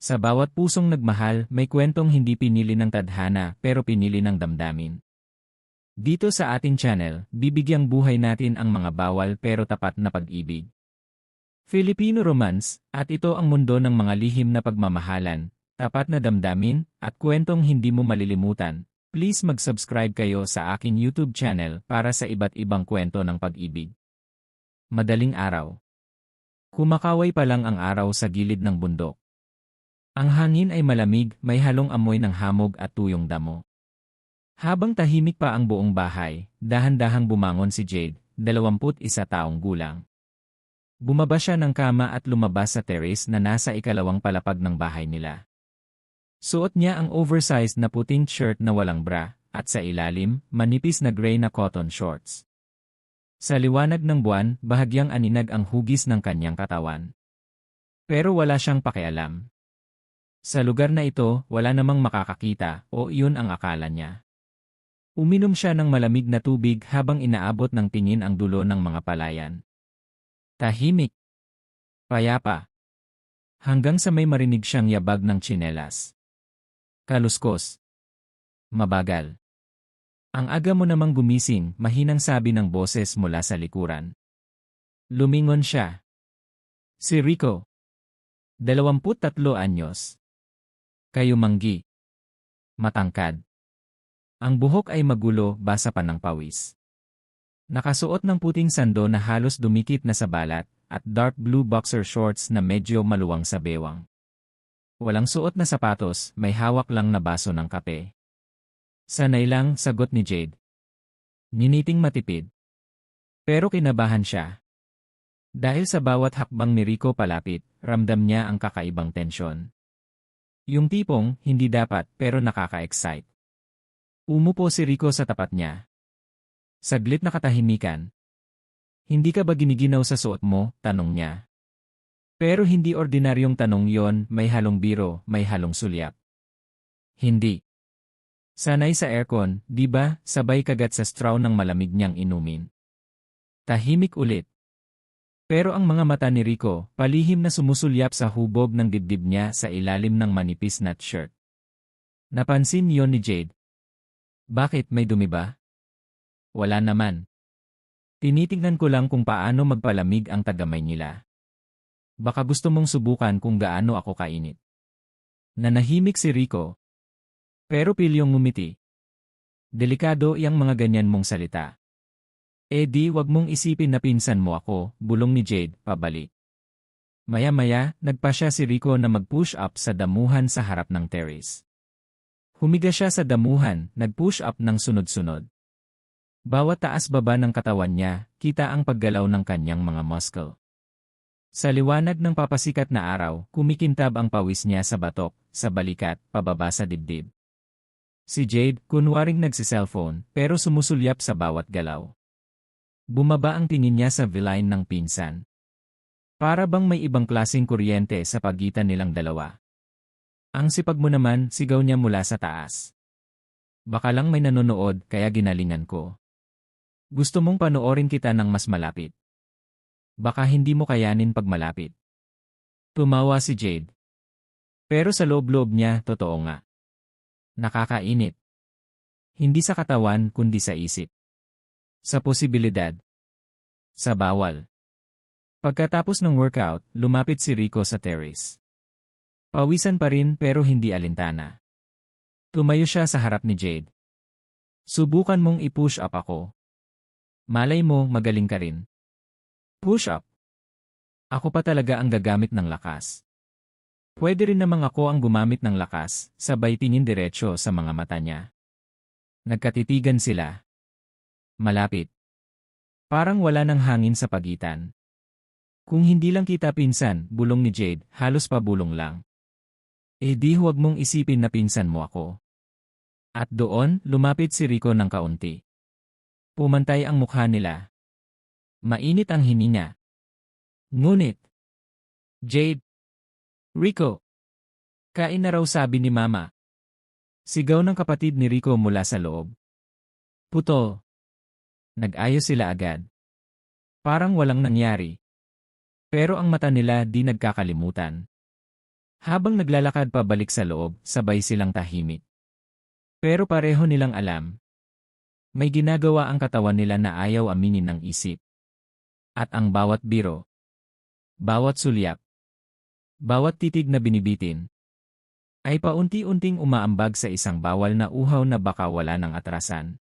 Sa bawat pusong nagmahal, may kwentong hindi pinili ng tadhana pero pinili ng damdamin. Dito sa ating channel, bibigyang buhay natin ang mga bawal pero tapat na pag-ibig. Filipino Romance, at ito ang mundo ng mga lihim na pagmamahalan, tapat na damdamin, at kwentong hindi mo malilimutan. Please mag-subscribe kayo sa aking YouTube channel para sa iba't ibang kwento ng pag-ibig. Madaling araw. Kumakaway pa lang ang araw sa gilid ng bundok. Ang hangin ay malamig, may halong amoy ng hamog at tuyong damo. Habang tahimik pa ang buong bahay, dahan-dahang bumangon si Jade, 21 taong gulang. Bumaba siya ng kama at lumabas sa terrace na nasa ikalawang palapag ng bahay nila. Suot niya ang oversized na puting shirt na walang bra, at sa ilalim, manipis na gray na cotton shorts. Sa liwanag ng buwan, bahagyang aninag ang hugis ng kanyang katawan. Pero wala siyang pakialam. Sa lugar na ito, wala namang makakakita, o iyon ang akala niya. Uminom siya ng malamig na tubig habang inaabot ng tingin ang dulo ng mga palayan. Tahimik. Payapa. Hanggang sa may marinig siyang yabag ng tsinelas. Kaluskos. Mabagal. Ang aga mo namang gumising, mahinang sabi ng boses mula sa likuran. Lumingon siya. Si Rico. 23 anyos. Kayo manggi. Matangkad. Ang buhok ay magulo, basa pa ng pawis. Nakasuot ng puting sando na halos dumikit na sa balat, at dark blue boxer shorts na medyo maluwang sa bewang. Walang suot na sapatos, may hawak lang na baso ng kape. Sanay lang, sagot ni Jade. Niniting matipid. Pero kinabahan siya. Dahil sa bawat hakbang ni Rico palapit, ramdam niya ang kakaibang tensyon. Yung tipong, hindi dapat, pero nakaka-excite. Umupo si Rico sa tapat niya. Saglit na katahimikan. Hindi ka ba giniginaw sa suot mo? Tanong niya. Pero hindi ordinaryong tanong yon, may halong biro, may halong sulyap. Hindi. Sanay sa aircon, di ba, sabay kagat sa straw ng malamig niyang inumin. Tahimik ulit. Pero ang mga mata ni Rico, palihim na sumusulyap sa hubog ng dibdib niya sa ilalim ng manipis na shirt. Napansin yon ni Jade. Bakit may dumi ba? Wala naman. Tinitingnan ko lang kung paano magpalamig ang tagamay nila. Baka gusto mong subukan kung gaano ako kainit. Nanahimik si Rico, pero pilyong ngumiti. Delikado iyang mga ganyan mong salita. Eh di wag mong isipin na pinsan mo ako, bulong ni Jade, pabalik. Maya-maya, nagpa siya si Rico na mag-push up sa damuhan sa harap ng terrace. Humiga siya sa damuhan, nag-push up ng sunod-sunod. Bawat taas-baba ng katawan niya, kita ang paggalaw ng kanyang mga muscle. Sa liwanag ng papasikat na araw, kumikintab ang pawis niya sa batok, sa balikat, pababa sa dibdib. Si Jade, kunwaring nagsiselfone, pero sumusulyap sa bawat galaw. Bumaba ang tingin niya sa villain ng pinsan. Para bang may ibang klasing kuryente sa pagitan nilang dalawa. Ang sipag mo naman, sigaw niya mula sa taas. Baka lang may nanonood, kaya ginalingan ko. Gusto mong panoorin kita ng mas malapit. Baka hindi mo kayanin pag malapit. Tumawa si Jade. Pero sa loob-loob niya, totoo nga. Nakakainit. Hindi sa katawan kundi sa isip. Sa posibilidad. Sa bawal. Pagkatapos ng workout, lumapit si Rico sa terrace. Pawisan pa rin pero hindi alintana. Tumayo siya sa harap ni Jade. Subukan mong i-push up ako. Malay mo, magaling ka rin. Push up. Ako pa talaga ang gagamit ng lakas. Pwede rin namang ako ang gumamit ng lakas, sabay tingin diretsyo sa mga mata niya. Nagkatitigan sila. Malapit. Parang wala ng hangin sa pagitan. Kung hindi lang kita pinsan, bulong ni Jade, halos pa bulong lang. Eh di huwag mong isipin na pinsan mo ako. At doon, lumapit si Rico ng kaunti. Pumantay ang mukha nila. Mainit ang hininga. Ngunit, Jade, Rico! Kain na raw sabi ni Mama. Sigaw ng kapatid ni Rico mula sa loob. Puto. Nag-ayos sila agad. Parang walang nangyari. Pero ang mata nila di nagkakalimutan. Habang naglalakad pabalik sa loob, sabay silang tahimik. Pero pareho nilang alam. May ginagawa ang katawan nila na ayaw aminin ng isip. At ang bawat biro, bawat sulyap, bawat titig na binibitin, ay paunti-unting umaambag sa isang bawal na uhaw na baka wala ng atrasan.